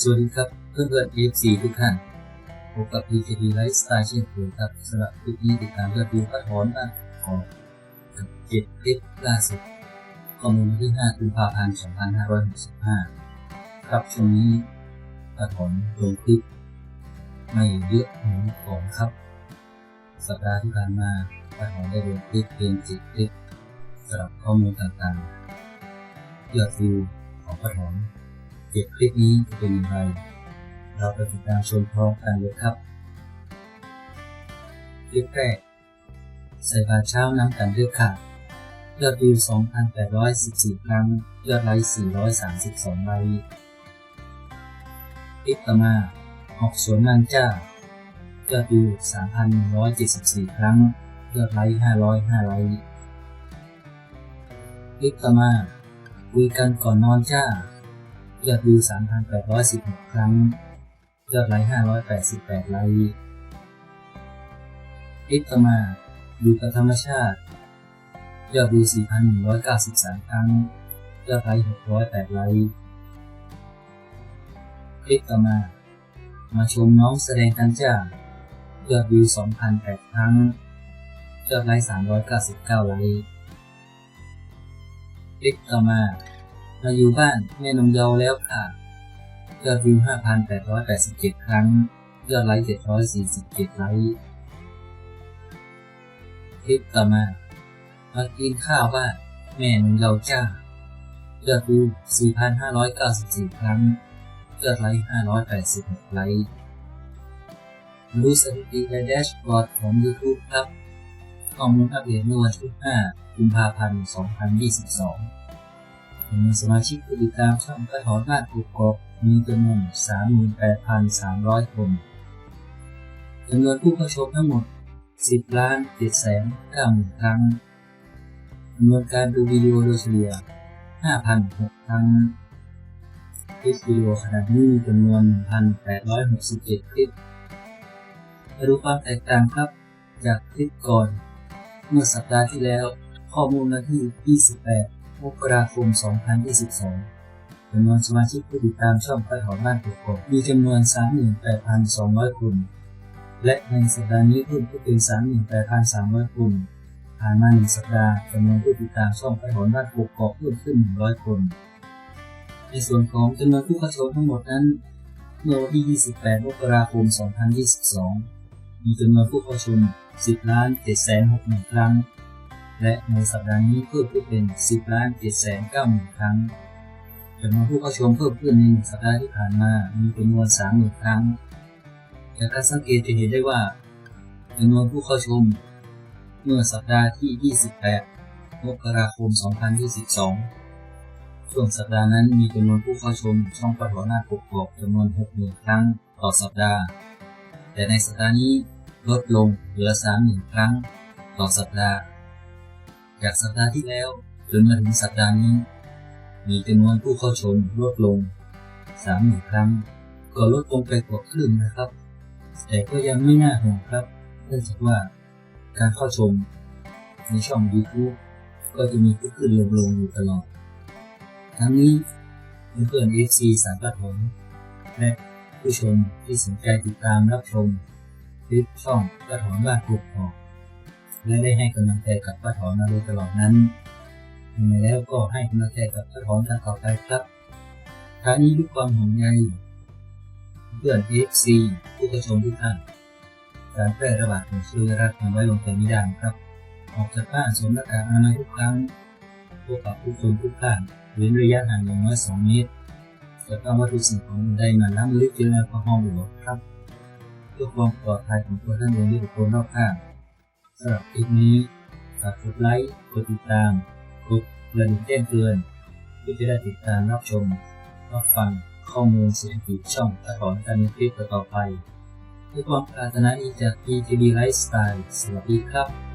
สวัสดีครับเพื่อนเพื่อน FC ทุกท่านพบกับ PKP Lifestyle เช่นเคยครับสำหรับคลิปนี้ติดตามยอดวิวกระถอนบ้างของกับเจ็ดคลิปล่าสุดข้อมูลที่5กุมภาพันธ์ 2565 ครับช่วงนี้กระถอนลงคลิป ไม่เยอะเหมือนก่อนครับ สัปดาห์ที่ผ่านมากระถอนได้ลงคลิปเพียงเจ็ดคลิปสำหรับข้อมูลต่างๆยอดวิวของกระถอน เจ็ดคลิปนี้จะเป็นอย่างไร เราไปติดตามชมพร้อมกันเลยครับ คลิปแรก ใส่บาตรเช้าน้ำกันเลือกขาดยอดวิว 2,814 ครั้ง ยอดไลค์ 432 ไลค์คลิปต่อมา ออกสวนนางจ้ายอดวิว 3,174 ครั้ง ยอดไลค์ 505 ไลค์คลิปต่อมาคุยกันก่อนนอนจ้า ยอดวิว 3,816 ครั้ง ยอดไลค์ 588 ไลค์คลิปต่อมาอยู่กับธรรมชาติ ยอดวิว 4,193 ครั้ง ยอดไลค์ 608 ไลค์คลิปต่อมา มาชมน้องแสดงกันจ้ายอดวิว 2,008 ครั้ง ยอดไลค์ 399 ไลค์คลิปต่อมา มาอยู่บ้านแม่นงเยาแล้วค่ะยอดวิว 5,887 ครั้ง ยอดไลค์ 747 ไลค์คลิปต่อมามากินข้าวบ้านแม่นงเยาจ้ายอดวิว 4,594 ครั้ง ยอดไลค์ 586 ไลค์มาดูสถิติและแดชบอร์ดของ YouTube ครับข้อมูลอัปเดตเมื่อวันที่ 5 กุมภาพันธ์ 2022 จำนวนสมาชิกผู้ติดตามช่องกระถอนบ้านกกอกมีจำนวน 38,300 คนจำนวนผู้เข้าชมทั้งหมด 10ล้าน7แสน9,000ครั้งจำนวนการดูวิดีโอโดยเฉลี่ย 5,006 ครั้งคลิปวิดีโอขนาดนี้มีจำนวน 1,867 คลิปมาดูความแตกต่างครับ จากคลิปก่อน เมื่อสัปดาห์ที่แล้ว ข้อมูลวันที่ 28 มกราคม 2022จำนวนสมาชิกผู้ติดตามช่องกระถอบ้านกกอกมีจำนวน 38,200 คน และในสัปดาห์นี้เพิ่มขึ้นเป็น 38,300 คน ผ่านมาหนึ่งสัปดาห์จำนวนผู้ติดตามช่องกระถอบ้านกกอกเพิ่มขึ้น 100 คน ในส่วนของจำนวนผู้เข้าชมทั้งหมดนั้นเมื่อวันที่ 28 มกราคม 2022 มีจำนวนผู้เข้าชม 10 ล้าน7 6 0 0 0ครั้ง และในสัปดาห์นี้เพิ่มขึ้นเป็น 10ล้าน7แสน9หมื่นครั้งจำนวนผู้เข้าชมเพิ่มขึ้นในสัปดาห์ที่ผ่านมา มีจำนวน30,000ครั้ง จากการสังเกตจะเห็นได้ว่าจำนวนผู้เข้าชม เมื่อสัปดาห์ที่ 28 มกราคม 2022 ช่วงสัปดาห์นั้นมีจำนวนผู้เข้าชมช่องปฐมนาคกกอกจำนวน 60,000 ครั้งต่อสัปดาห์ แต่ในสัปดาห์นี้ลดลงเหลือ 30,000 ครั้งต่อสัปดาห์ จากสัปดาห์ที่แล้วจนมาถึงสัปดาห์นี้ มีจำนวนผู้เข้าชมลดลง30,000ครั้ง ก็ลดลงไปกว่าครึ่งนะครับ แต่ก็ยังไม่น่าห่วงครับเนื่องจากว่าการเข้าชมในช่อง YouTube ก็จะมีขึ้นขึ้นลงลงอยู่ตลอด ทั้งนี้เพื่อนๆ FC สารพัดผลและผู้ชมที่สนใจติดตามรับชมคลิปช่องกระถอนบ้านกกอก และได้ให้กำลังใจกับป้าถอนมาโดยตลอดนั้นยังไงแล้วก็ให้กำลังใจกับป้าถอนกันต่อไปครับครั้งนี้ด้วยความห่วงใยเพื่อน FC ผู้กระชมทุกท่านการแพร่ระบาดของเชื้อรัสทำไว้ลงใจไม่ได้ครับ ออกจากบ้านสวมหน้ากากอนามัยทุกครั้งพวกกับผู้ชมทุกท่านเว้นระยะห่างอย่างน้อย2เมตรจะต้องวัตถุสิ่งของใดมาล้างมือเจลแอลกอฮอล์อยู่ครับเพื่อความปลอดภัยของตัวท่านเองและบุคคลรอบข้าง สำหรับคลิปนี้ฝากกดไลค์ กดติดตาม กดกระดิ่งแจ้งเตือนเพื่อจะได้ติดตามรับชมรับฟังข้อมูลสถิติช่องตะกอนการในคลิปต่อไปด้วยความปรารถนาดีจาก PTB Lifestyle สวัสดีครับ